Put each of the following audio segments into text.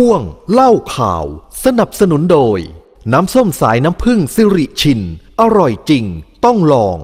ช่วง เล่าข่าว สนับสนุนโดย น้ำส้มสายน้ำผึ้งสิริชิน อร่อยจริง ต้องลอง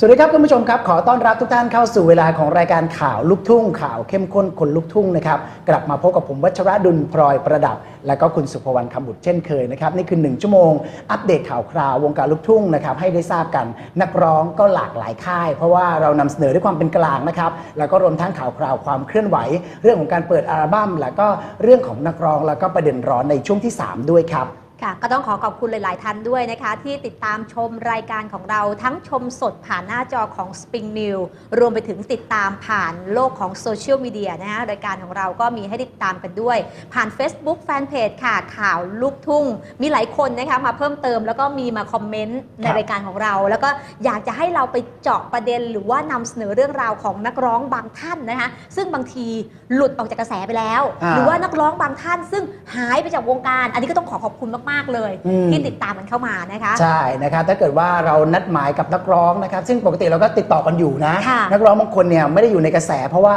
สวัสดีครับคุณผู้ชมครับ ขอต้อนรับทุกท่านเข้าสู่เวลาของรายการข่าวลูกทุ่ง ข่าวเข้มข้นคนลูกทุ่งนะครับกลับมาพบกับผมวัชระดุลพลอยประดับ และก็คุณสุภวรรณคำบุตรเช่นเคยนะครับนี่คือ1ชั่วโมงอัปเดตข่าวคราววงการลูกทุ่งนะครับให้ได้ทราบกันนักร้องก็หลากหลายค่าย เพราะว่าเรานำเสนอด้วยความเป็นกลางนะครับแล้วก็รวมทั้งข่าวคราวความเคลื่อนไหว เรื่องของการเปิดอัลบั้ม แล้วก็เรื่องของนักร้องแล้วก็ประเด็นร้อนในช่วงที่ 3 ด้วยครับ ค่ะก็ต้องขอขอบคุณหลาย ๆ ท่านด้วยนะคะ ที่ติดตามชมรายการของเราทั้งชมสดผ่านหน้าจอของ Spring New รวมไปถึงติดตามผ่านโลกของโซเชียลมีเดียนะฮะรายการของเราก็มีให้ติดตามกันด้วย ผ่าน Facebook Fanpage ค่ะข่าวลูกทุ่ง มีหลายคนนะคะมาเพิ่มเติมแล้วก็มีมาคอมเมนต์ในครับรายการของเรา แล้วก็อยากจะให้เราไปเจาะประเด็น หรือว่านำเสนอเรื่องราวของนักร้องบางท่านนะคะซึ่งบางทีหลุดออกจากกระแสไปแล้วอ่าหรือว่านักร้องบางท่าน ซึ่งหายไปจากวงการ อันนี้ก็ต้องขอขอบคุณมากๆ เลย อืม ที่ติดตามมันเข้ามานะคะ ใช่นะครับถ้าเกิดว่าเรานัดหมายกับนักร้องนะครับ ซึ่งปกติเราก็ติดต่อกันอยู่นะ ค่ะนักร้องบางคนเนี่ยไม่ได้อยู่ในกระแส เพราะว่า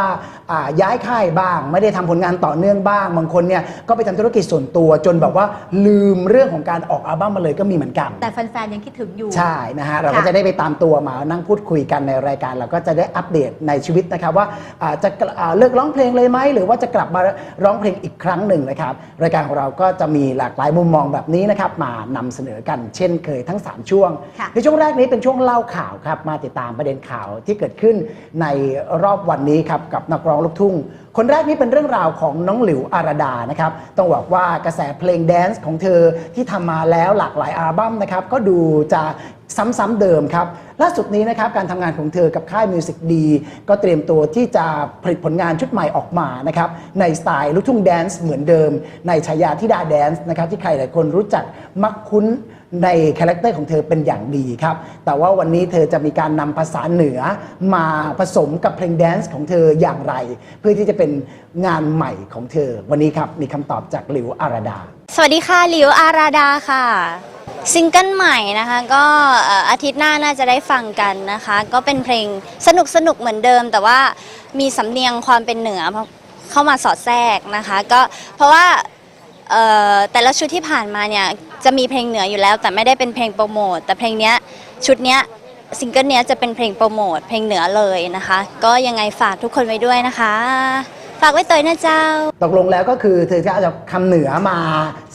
อ่าย้ายค่ายบ้าง ไม่ได้ทำผลงานต่อเนื่องบ้าง บางคนเนี่ยก็ไปทำธุรกิจส่วนตัว จนแบบว่าลืมเรื่องของการออกอัลบั้มมาเลยก็มีเหมือนกัน แต่แฟนๆยังคิดถึงอยู่ ใช่นะฮะเราก็ค่ะจะได้ไปตามตัวมานั่งพูดคุยกันในรายการ เราก็จะได้อัปเดตในชีวิตนะครับว่าอ่าจะกลับอ่าเลิกร้องเพลงเลยไหมหรือว่าจะกลับมาร้องเพลงอีกครั้งหนึ่งนะครับรายการของเราก็จะมีหลากหลายมุมมองแบบนี้นะครับมานำเสนอกันเช่นเคยทั้ง 3 ช่วงค่ะในช่วงแรกนี้เป็นช่วงเล่าข่าวครับมาติดตามประเด็นข่าวที่เกิดขึ้นในรอบวันนี้ครับกับนักร้องลูกทุ่งคนแรกนี้เป็นเรื่องราวของน้องหลิวอารดานะครับต้องบอกว่ากระแสเพลงแดนซ์ของเธอที่ทำมาแล้วหลากหลายอัลบั้มนะครับก็ดูจะซ้ำๆเดิมครับ ล่าสุดนี้นะครับการทำงานของเธอกับค่ายมิวสิกดีก็เตรียมตัวที่จะผลิตผลงานชุดใหม่ออกมานะครับในสไตล์ลูกทุ่งแดนซ์เหมือนเดิม ในฉายาทิดาแดนซ์นะครับที่ใครหลายคนรู้จักมักคุ้น ในคาแรคเตอร์ของเธอเป็นอย่างดีครับ แต่ว่าวันนี้เธอจะมีการนำภาษาเหนือมาผสมกับเพลงแดนซ์ของเธออย่างไร เพื่อที่จะเป็นงานใหม่ของเธอ วันนี้ครับมีคำตอบจากหลิวอารดา สวัสดีค่ะหลิวอาราดาค่ะซิงเกิลใหม่นะคะ ก็อาทิตย์หน้าน่าจะได้ฟังกันนะคะ ก็เป็นเพลงสนุกสนุกเหมือนเดิม แต่ว่ามีสำเนียงความเป็นเหนือเข้ามาสอดแทรกนะคะ ก็เพราะว่า เอ่อแต่ละชุดที่ผ่านมาเนี่ยจะมีเพลงเหนืออยู่แล้ว แต่ไม่ได้เป็นเพลงโปรโมทแต่เพลงเนี้ยชุดเนี้ยซิงเกิลเนี้ยจะเป็นเพลงโปรโมทเพลงเหนือเลยนะคะ ก็ยังไงฝากทุกคนไว้ด้วยนะคะ ฝากไว้เตยนะเจ้า ตกลงแล้วก็คือเธอจะเอาคำเหนือมา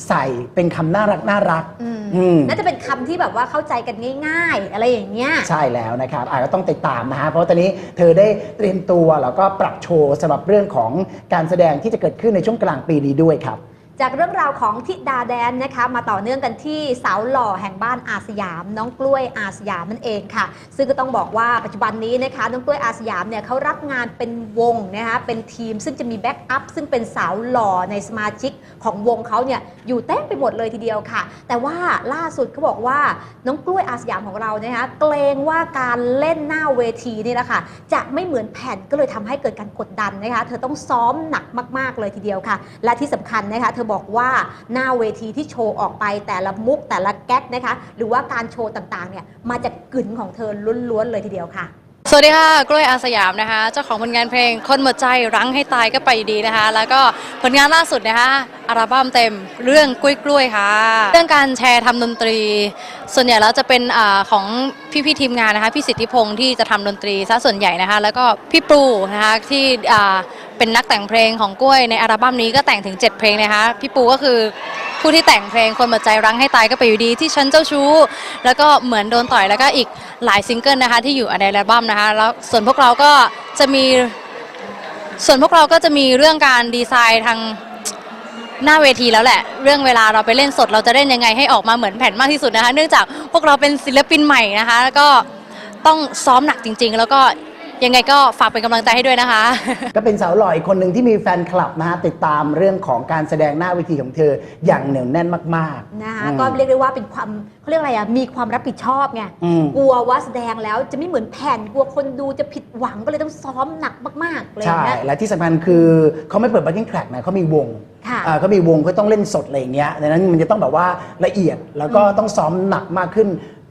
ใส่เป็นคำน่ารักน่ารักอืม อืม น่าจะเป็นคำที่แบบว่าเข้าใจกันง่าย ๆ อะไรอย่างเงี้ย ใช่แล้วนะครับอาก็ต้องติดตามนะฮะ เพราะตอนนี้เธอได้เตรียมตัวแล้วก็ปรับโชว์สำหรับเรื่องของการแสดงที่จะเกิดขึ้นในช่วงกลางปีนี้ด้วยครับ จากเรื่องราวของทิดาแดนนะคะ มาต่อเนื่องกันที่สาวหล่อแห่งบ้านอาสยาม น้องกล้วยอาสยามนั่นเองค่ะ ซึ่งก็ต้องบอกว่าปัจจุบันนี้นะคะ น้องกล้วยอาสยามเนี่ยเขารับงานเป็นวงนะคะเป็นทีมซึ่งจะมีแบ็กอัพซึ่งเป็นสาวหล่อในสมาชิกของวงเขาเนี่ยอยู่เต็มไปหมดเลยทีเดียวค่ะ แต่ว่าล่าสุดเขาบอกว่าน้องกล้วยอาสยามของเรานะคะเกรงว่าการเล่นหน้าเวทีนี่แหละค่ะจะไม่เหมือนแผ่นก็เลยทำให้เกิดการกดดันนะคะ เธอต้องซ้อมหนักมาก ๆเลยทีเดียวค่ะ และที่สำคัญนะคะเธอบอกว่าหน้าเวทีที่โชว์ออกไปแต่ละมุกแต่ละแก๊กนะคะ หรือว่าการโชว์ต่างๆเนี่ยมาจากกึ่นของเธอล้วนๆเลยทีเดียวค่ะ สวัสดีค่ะ กล้วยอาสยามนะคะ เจ้าของผลงานเพลงคนหมดใจรั้งให้ตายก็ไปดีนะคะ แล้วก็ผลงานล่าสุดนะคะอัลบั้มเต็มเรื่องกล้วยกล้วยๆค่ะ เรื่องการแชร์ทำดนตรี ส่วนใหญ่แล้วจะเป็นอของพี่ๆทีมงานนะคะพี่สิทธิพงศ์ที่จะทำดนตรีซะส่วนใหญ่นะคะ แล้วก็พี่ปูนะคะที่เป็นนักแต่งเพลงของกล้วยในอัลบั้มนี้ก็แต่งถึง 7 เพลงนะคะ พี่ปูก็คือ ผู้ที่แต่งเพลงคนหมดใจรั้งให้ตายก็ไปอยู่ดีที่ฉันเจ้าชู้ แล้วก็เหมือนโดนต่อยแล้วก็อีกหลายซิงเกิลนะคะที่อยู่ในอัลบั้มนะคะแล้วส่วนพวกเราก็จะมีส่วนพวกเราก็จะมีเรื่องการดีไซน์ทางหน้าเวทีแล้วแหละ เรื่องเวลาเราไปเล่นสดเราจะเล่นยังไงให้ออกมาเหมือนแผ่นมากที่สุดนะคะ เนื่องจากพวกเราเป็นศิลปินใหม่นะคะ แล้วก็ต้องซ้อมหนักจริง ๆ แล้วก็ ยังไงก็ฝากเป็นกำลังใจให้ด้วยนะคะ ก็เป็นสาวหล่ออีกคนหนึ่งที่มีแฟนคลับนะฮะติดตามเรื่องของการแสดงหน้าเวทีของเธออย่างเหนียวแน่นมากๆ นะคะอืม ก็เรียกได้ว่าเป็นความเขาเรียกอะไรอะมีความรับผิดชอบไงอืม กลัวว่าแสดงแล้วจะไม่เหมือนแผ่นกลัวคนดูจะผิดหวังก็เลยต้องซ้อมหนักมากๆเลยใช่ นะและที่สำคัญคือเขาไม่เปิด backing track นะเขามีวงค่ะ อ่าเขามีวงเขาต้องเล่นสดอะไรอย่างเงี้ยดังนั้นมันจะต้องแบบว่าละเอียดแล้วก็ต้องซ้อมหนักมากขึ้น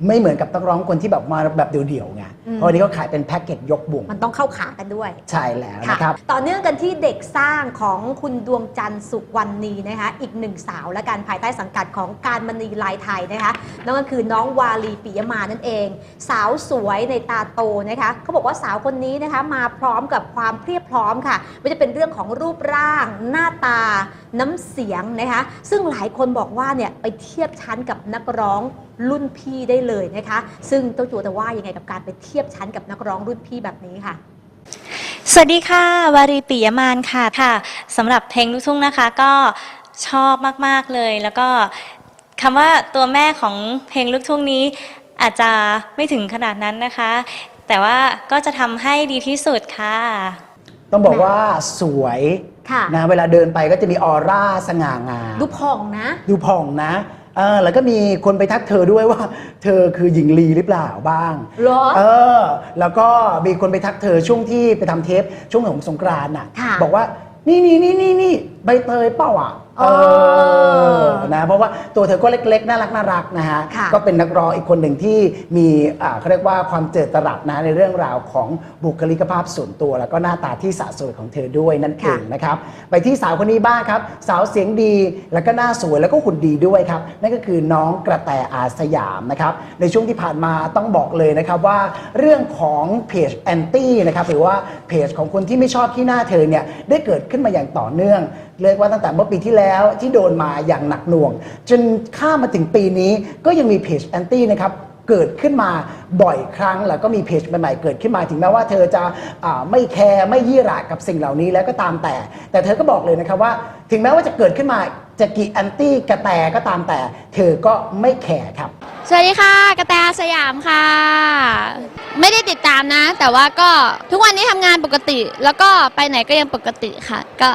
ไม่เหมือนกับนักร้องคนที่แบบมาแบบเดี่ยวๆไงอืม เพราะอันนี้เขาขายเป็นแพ็กเกจยกวงมันต้องเข้าขากันด้วย ใช่แล้วค่ะนะครับ ต่อเนื่องกันที่เด็กสร้างของคุณดวงจันทร์สุวรรณีนะคะ อีกหนึ่งสาวและการภายใต้สังกัดของการมณีลายไทยนะคะ นั่นก็คือน้องวาลีปิยมานั่นเอง สาวสวยในตาโตนะคะเขาบอกว่าสาวคนนี้นะคะมาพร้อมกับความเพรียบพร้อมค่ะ ไม่ว่าจะเป็นเรื่องของรูปร่าง หน้าตา น้ำเสียงนะคะ ซึ่งหลายคนบอกว่าเนี่ยไปเทียบชั้นกับนักร้องรุ่นพี่ได้เลยนะคะ ซึ่งเจ้าตัวจะว่ายังไงกับการไปเทียบชั้นกับนักร้องรุ่นพี่แบบนี้ค่ะ สวัสดีค่ะ วารีปิยมานค่ะค่ะสำหรับเพลงลูกทุ่งนะคะ ก็ชอบมาก ๆ เลย แล้วก็คำว่าตัวแม่ของเพลงลูกทุ่งนี้ อาจจะไม่ถึงขนาดนั้นนะคะ แต่ว่าก็จะทำให้ดีที่สุดค่ะ ต้องบอกว่าสวยค่ะ นะเวลาเดินไปก็จะมีออร่าสง่างามดูผ่องนะ ดูผ่องนะ เออแล้วก็มีคนไปทักเธอด้วยว่า เธอคือหญิงลีหรือเปล่าบ้าง เหรอ เออ แล้วก็มีคนไปทักเธอช่วงที่ไปทำเทปช่วงของสงกรานต์น่ะ ค่ะ บอกว่านี่นี่นี่นี่นี่ ใบเตยเป้าอะเออนะเพราะว่าตัวเธอก็เล็กๆ น่ารักน่ารักนะฮะค่ะก็เป็นนักร้องอีกคนหนึ่งที่มีอ่าเขาเรียกว่าความเจิดจรัสนะในเรื่องราวของบุคลิกภาพส่วนตัว แล้วก็หน้าตาที่สะสวยของเธอด้วยนั่นเองนะครับไปที่สาวคนนี้บ้างครับ สาวเสียงดีแล้วก็หน้าสวยแล้วก็หุ่นดีด้วยครับ นั่นก็คือน้องกระแตอาสยามนะครับในช่วงที่ผ่านมาต้องบอกเลยนะครับว่าเรื่องของเพจแอนตี้นะครับหรือว่าเพจของคนที่ไม่ชอบที่หน้าเธอเนี่ยได้เกิดขึ้นมาอย่างต่อเนื่องเรียกว่าตั้งแต่เมื่อปีที่แล้วที่โดนมาอย่างหนักหน่วง จนข้ามมาถึงปีนี้ก็ยังมีเพจแอนตี้นะครับเกิดขึ้นมาบ่อยครั้ง แล้วก็มีเพจใหม่ๆเกิดขึ้นมาถึงแม้ว่าเธอจะอไม่แคร์ไม่ยี่หระกับสิ่งเหล่านี้แล้วก็ตามแต่ แต่เธอก็บอกเลยนะครับว่า ถึงแม้ว่าจะเกิดขึ้นมาจะกี่แอนตี้กระแตก็ตามแต่ เธอก็ไม่แคร์ครับ สวัสดีค่ะ กระแตสยามค่ะ ไม่ได้ติดตามนะ แต่ว่าก็ทุกวันนี้ทำงานปกติ แล้วก็ไปไหนก็ยังปกติค่ะ ก็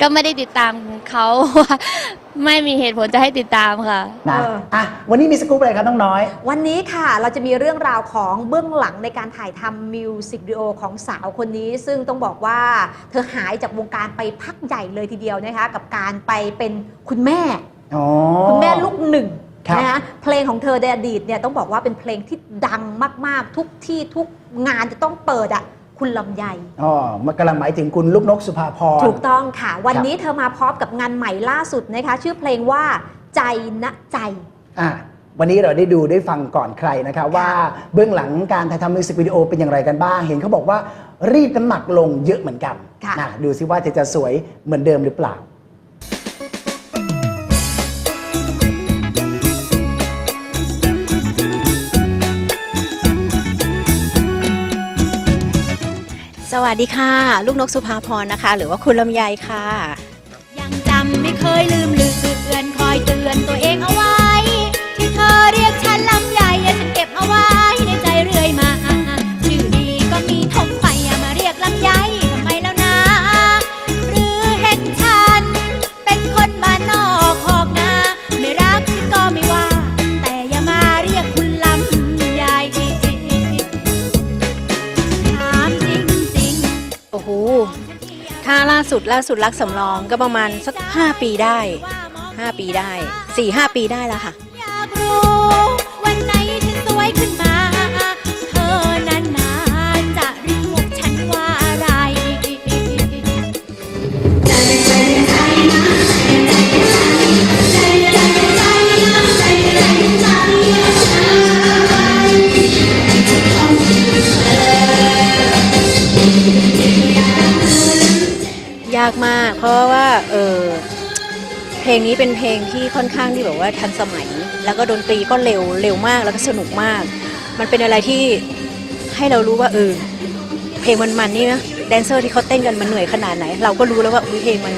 ก็ไม่ได้ติดตามเขาว่าไม่มีเหตุผลจะให้ติดตามค่ะ นะเออ อะวันนี้มีสกู๊ปอะไรครับน้องน้อย วันนี้ค่ะเราจะมีเรื่องราวของเบื้องหลังในการถ่ายทำมิวสิกวิดีโอของสาวคนนี้ ซึ่งต้องบอกว่าเธอหายจากวงการไปพักใหญ่เลยทีเดียวนะคะ กับการไปเป็นคุณแม่ อ๋อ คุณแม่ลูกหนึ่งครับ นะคะเพลงของเธอในอดีตเนี่ยต้องบอกว่าเป็นเพลงที่ดังมาก ๆ ทุกที่ทุกงานจะต้องเปิดอะ คุณลำไยอ๋อมันกำลังหมายถึงคุณลูกนกสุภาพรถูกต้องค่ะ วันครับนี้เธอมาพร้อมกับงานใหม่ล่าสุดนะคะ ชื่อเพลงว่าใจนะใจอะวันนี้เราได้ดูได้ฟังก่อนใครนะครับว่าเบื้องหลังการถ่ายทำมิวสิกวิดีโอเป็นอย่างไรกันบ้าง เห็นเขาบอกว่ารีดน้ำหนักลงเยอะเหมือนกันค่ะนะดูซิว่าเธอจะสวยเหมือนเดิมหรือเปล่า วัสดีค่ะ ลูกนกสุภาพรนะคะ หรือว่าคุณลำไยค่ะ ยังจำไม่เคยลืมลืมเตือนคอยเตือนตัวเองเอาไว้ ที่เธอเรียกฉันลำใหญ่ฉันเก็บเอาไว้ ถ้าล่าสุดล่าสุดรักสำรองก็ประมาณสัก 5 ปีได้ 5 ปีได้ 4-5 ปีได้แล้วค่ะ อยากรู้วันไหนฉันสวยขึ้นมา ลงนี้เป็นเพลงที่ค่อนข้างที่แบบว่าทันสมัย แล้วก็ดนตรีก็เร็วเร็วมากแล้วก็สนุกมาก มันเป็นอะไรที่ให้เรารู้ว่าเออเพลงมันมันนี่นะแดนเซอร์ที่เขาเต้นกันมันเหนื่อยขนาดไหน เราก็รู้แล้วว่าเพลงมัน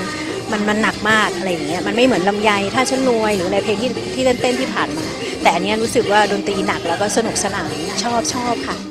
มันมันหนักมากอะไรอย่างเงี้ยมันไม่เหมือนลำไยถ้าฉันรวยหรืออะไรเพลงที่ที่เต้นเต้นๆที่ผ่านมา แต่อันนี้รู้สึกว่าดนตรีหนักแล้วก็สนุกสนานชอบชอบค่ะ